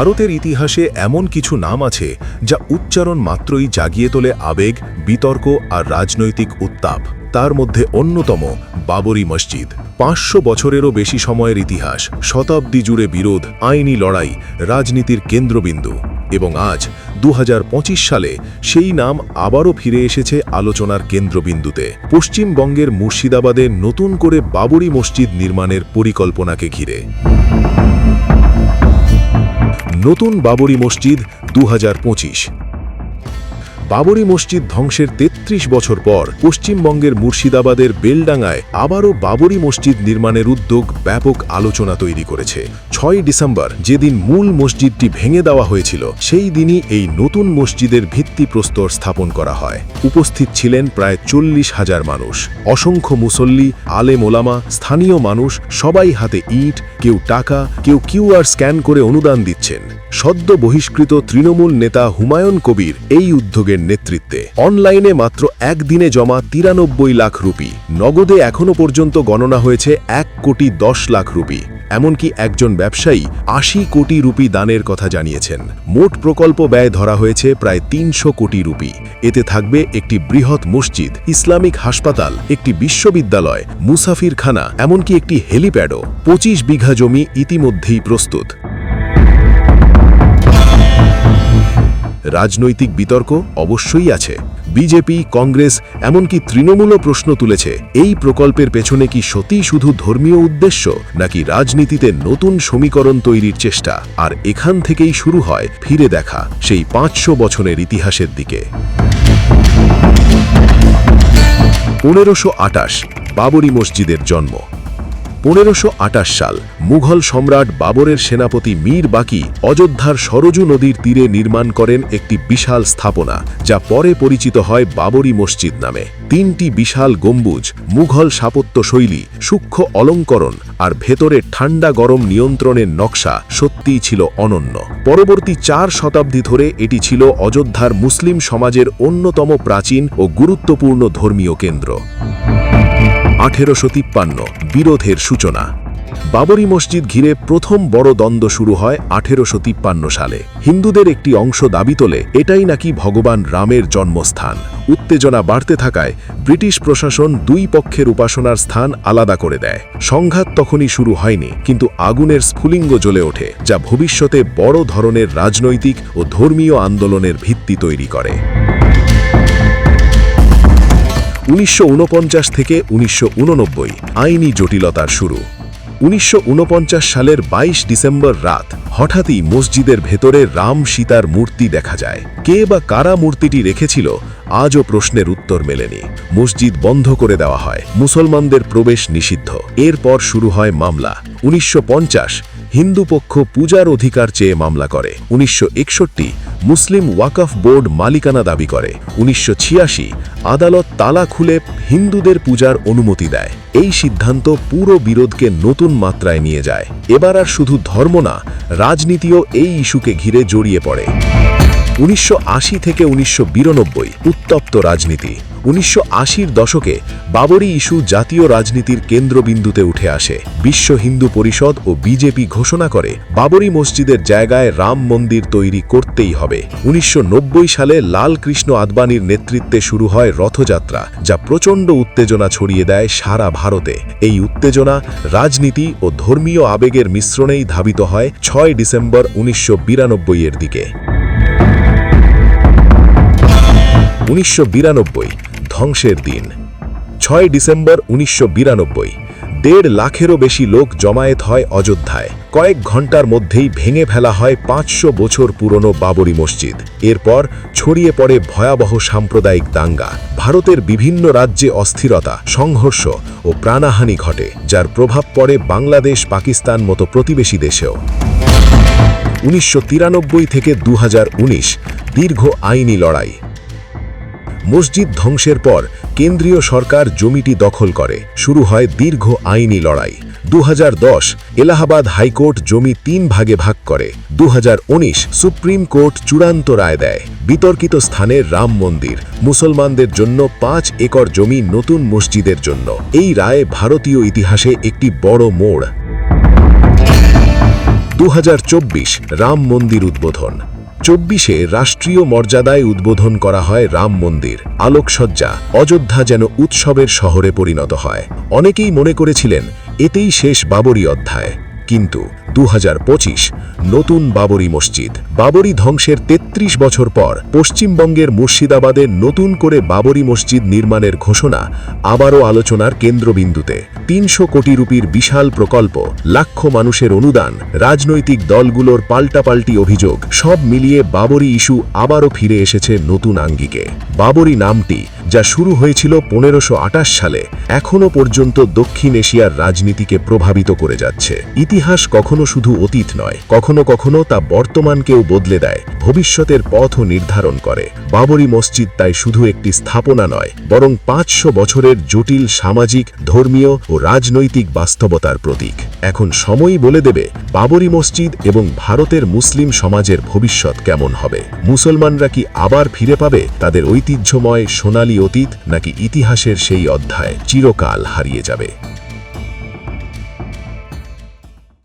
ভারতের ইতিহাসে এমন কিছু নাম আছে যা উচ্চারণ মাত্রই জাগিয়ে তোলে আবেগ, বিতর্ক আর রাজনৈতিক উত্তাপ। তার মধ্যে অন্যতম বাবরি মসজিদ। পাঁচশো বছরেরও বেশি সময়ের ইতিহাস, শতাব্দী জুড়ে বিরোধ, আইনি লড়াই, রাজনীতির কেন্দ্রবিন্দু। এবং আজ দু হাজার পঁচিশ সালে, সেই নাম আবারও ফিরে এসেছে আলোচনার কেন্দ্রবিন্দুতে। পশ্চিমবঙ্গের মুর্শিদাবাদে নতুন করে বাবরি মসজিদ নির্মাণের পরিকল্পনাকে ঘিরে। নতুন বাবরি মসজিদ দু হাজার পঁচিশ। বাবরি মসজিদ ধ্বংসের ৩৩ বছর পর পশ্চিমবঙ্গের মুর্শিদাবাদের বেলডাঙ্গায় আবারও বাবরি মসজিদ নির্মাণের উদ্যোগ ব্যাপক আলোচনা তৈরি করেছে। ছয় ডিসেম্বর যেদিন মূল মসজিদটি ভেঙে দেওয়া হয়েছিল, সেই দিনই এই নতুন মসজিদের ভিত্তিপ্রস্তর স্থাপন করা হয়। উপস্থিত ছিলেন প্রায় চল্লিশ হাজার মানুষ। অসংখ্য মুসল্লি আলে মোলামা স্থানীয় মানুষ, সবাই হাতে ইট, কেউ টাকা, কেউ কিউআর স্ক্যান করে অনুদান দিচ্ছেন। সদ্য বহিষ্কৃত তৃণমূল নেতা হুমায়ুন কবির এই উদ্যোগের নেতৃত্বে। অনলাইনে মাত্র একদিনে জমা তিরানব্বই লাখ রুপি। নগদে এখনও পর্যন্ত গণনা হয়েছে এক কোটি দশ লাখ রুপি। এমনকি একজন ব্যবসায়ী আশি কোটি রুপি দানের কথা জানিয়েছেন। মোট প্রকল্প ব্যয় ধরা হয়েছে প্রায় তিনশো কোটি রুপি। এতে থাকবে একটি বৃহৎ মসজিদ, ইসলামিক হাসপাতাল, একটি বিশ্ববিদ্যালয়, মুসাফিরখানা, এমনকি একটি হেলিপ্যাডও। পঁচিশ বিঘা জমি ইতিমধ্যেই প্রস্তুত। রাজনৈতিক বিতর্ক অবশ্যই আছে। বিজেপি, কংগ্রেস, এমনকি তৃণমূলও প্রশ্ন তুলেছে, এই প্রকল্পের পেছনে কি সত্যিই শুধু ধর্মীয় উদ্দেশ্য, নাকি রাজনীতিতে নতুন সমীকরণ তৈরির চেষ্টা? আর এখান থেকেই শুরু হয় ফিরে দেখা সেই পাঁচশো বছরের ইতিহাসের দিকে। পনেরোশো আটাশ বাবরি মসজিদের জন্ম। পনেরোশো সাল মুঘল সম্রাট বাবরের সেনাপতি মীর বাকি অযোধ্যার সরজু নদীর তীরে নির্মাণ করেন একটি বিশাল স্থাপনা, যা পরে পরিচিত হয় বাবরি মসজিদ নামে। তিনটি বিশাল গম্বুজ, মুঘল স্থাপত্য শৈলী, সূক্ষ্ম অলঙ্করণ আর ভেতরে ঠান্ডা গরম নিয়ন্ত্রণের নকশা সত্যিই ছিল অনন্য। পরবর্তী চার শতাব্দী ধরে এটি ছিল অযোধ্যার মুসলিম সমাজের অন্যতম প্রাচীন ও গুরুত্বপূর্ণ ধর্মীয় কেন্দ্র। আঠেরোশো তিপ্পান্ন, বিরোধের সূচনা। বাবরি মসজিদ ঘিরে প্রথম বড় দ্বন্দ্ব শুরু হয় আঠেরোশো তিপ্পান্ন সালে। হিন্দুদের একটি অংশ দাবি তোলে, এটাই নাকি ভগবান রামের জন্মস্থান। উত্তেজনা বাড়তে থাকায় ব্রিটিশ প্রশাসন দুই পক্ষের উপাসনার স্থান আলাদা করে দেয়। সংঘাত তখনই শুরু হয়নি, কিন্তু আগুনের স্ফুলিঙ্গ জ্বলে ওঠে, যা ভবিষ্যতে বড় ধরনের রাজনৈতিক ও ধর্মীয় আন্দোলনের ভিত্তি তৈরি করে। উনিশশো ঊনপঞ্চাশ থেকে উনিশশো ঊননব্বই, আইনি জটিলতার শুরু। উনিশশো ঊনপঞ্চাশ সালের ২২ ডিসেম্বর রাত হঠাৎই মসজিদের ভেতরে রাম সীতার মূর্তি দেখা যায়। কে বা কারা মূর্তিটি রেখেছিল আজও প্রশ্নের উত্তর মেলেনি। মসজিদ বন্ধ করে দেওয়া হয়। মুসলমানদের প্রবেশ নিষিদ্ধ। এরপর শুরু হয় মামলা। উনিশশো হিন্দু পক্ষ পূজার অধিকার চেয়ে মামলা করে। উনিশশো একষট্টি, মুসলিম ওয়াকফ বোর্ড মালিকানা দাবি করে। উনিশশো ছিয়াশি, আদালত তালা খুলে হিন্দুদের পূজার অনুমতি দেয়। এই সিদ্ধান্ত পুরো বিরোধকে নতুন মাত্রায় নিয়ে যায়। এবার আর শুধু ধর্ম না, রাজনীতিও এই ইস্যুকে ঘিরে জড়িয়ে পড়ে। উনিশশো আশি থেকে উনিশশো বিরানব্বই উত্তপ্ত রাজনীতি। উনিশশো আশির দশকে বাবরি ইস্যু জাতীয় রাজনীতির কেন্দ্রবিন্দুতে উঠে আসে। বিশ্ব হিন্দু পরিষদ ও বিজেপি ঘোষণা করে, বাবরি মসজিদের জায়গায় রাম মন্দির তৈরি করতেই হবে। উনিশশো নব্বই সালে লাল কৃষ্ণ আদবানির নেতৃত্বে শুরু হয় রথযাত্রা, যা প্রচণ্ড উত্তেজনা ছড়িয়ে দেয় সারা ভারতে। এই উত্তেজনা রাজনীতি ও ধর্মীয় আবেগের মিশ্রণেই ধাবিত হয় ছয় ডিসেম্বর উনিশশো বিরানব্বই এর দিকে। উনিশশো বিরানব্বই, ধ্বংসের দিন। ছয় ডিসেম্বর উনিশশো দেড় লাখেরও বেশি লোক জমায়েত হয় অযোধ্যায়। কয়েক ঘণ্টার মধ্যেই ভেঙে ফেলা হয় পাঁচশো বছর পুরনো বাবরি মসজিদ। এরপর ছড়িয়ে পড়ে ভয়াবহ সাম্প্রদায়িক দাঙ্গা। ভারতের বিভিন্ন রাজ্যে অস্থিরতা, সংঘর্ষ ও প্রাণহানি ঘটে, যার প্রভাব পড়ে বাংলাদেশ পাকিস্তান মতো প্রতিবেশী দেশেও। উনিশশো তিরানব্বই থেকে দু হাজার উনিশ, দীর্ঘ আইনি লড়াই। মসজিদ ধ্বংসের পর কেন্দ্রীয় সরকার জমিটি দখল করে। শুরু হয় দীর্ঘ আইনি লড়াই। দু হাজার দশ এলাহাবাদ হাইকোর্ট জমি তিন ভাগে ভাগ করে। দু হাজার উনিশ সুপ্রিম কোর্ট চূড়ান্ত রায় দেয়। বিতর্কিত স্থানে রাম মন্দির। মুসলমানদের জন্য পাঁচ একর জমি নতুন মসজিদের জন্য। এই রায় ভারতীয় ইতিহাসে একটি বড় মোড়। দু হাজার চব্বিশ রাম মন্দির উদ্বোধন। চব্বিশে রাষ্ট্রীয় মর্যাদায় উদ্বোধন করা হয় রাম মন্দির, আলোকসজ্জা, অযোধ্যা যেন উৎসবের শহরে পরিণত হয়। অনেকেই মনে করেছিলেন, এতেই শেষ বাবরি অধ্যায়। কিন্তু দু হাজার পঁচিশ নতুন বাবরি মসজিদ। বাবরি ধ্বংসের ৩৩ বছর পর পশ্চিমবঙ্গের মুর্শিদাবাদে নতুন করে বাবরি মসজিদ নির্মাণের ঘোষণা আবারও আলোচনার কেন্দ্রবিন্দুতে। তিনশো কোটি রুপির বিশাল প্রকল্প, লাখ মানুষের অনুদান, রাজনৈতিক দলগুলোর পাল্টাপাল্টি অভিযোগ, সব মিলিয়ে বাবরি ইস্যু আবারও ফিরে এসেছে নতুন আঙ্গিকে। বাবরি নামটি যা শুরু হয়েছিল পনেরোশো সালে এখনও পর্যন্ত দক্ষিণ এশিয়ার রাজনীতিকে প্রভাবিত করে যাচ্ছে। ইতিহাস কখনো শুধু অতীত নয়, কখনো কখনো তা বর্তমানকেও বদলে দেয়, ভবিষ্যতের পথও নির্ধারণ করে। বাবরি মসজিদ তাই শুধু একটি স্থাপনা নয়, বরং পাঁচশো বছরের জটিল সামাজিক, ধর্মীয় ও রাজনৈতিক বাস্তবতার প্রতীক। এখন সময়ই বলে দেবে বাবরি মসজিদ এবং ভারতের মুসলিম সমাজের ভবিষ্যৎ কেমন হবে। মুসলমানরা কি আবার ফিরে পাবে তাদের ঐতিহ্যময় সোনালী অতীত নাকি ইতিহাসের সেই অধ্যায় চিরকাল হারিয়ে যাবে?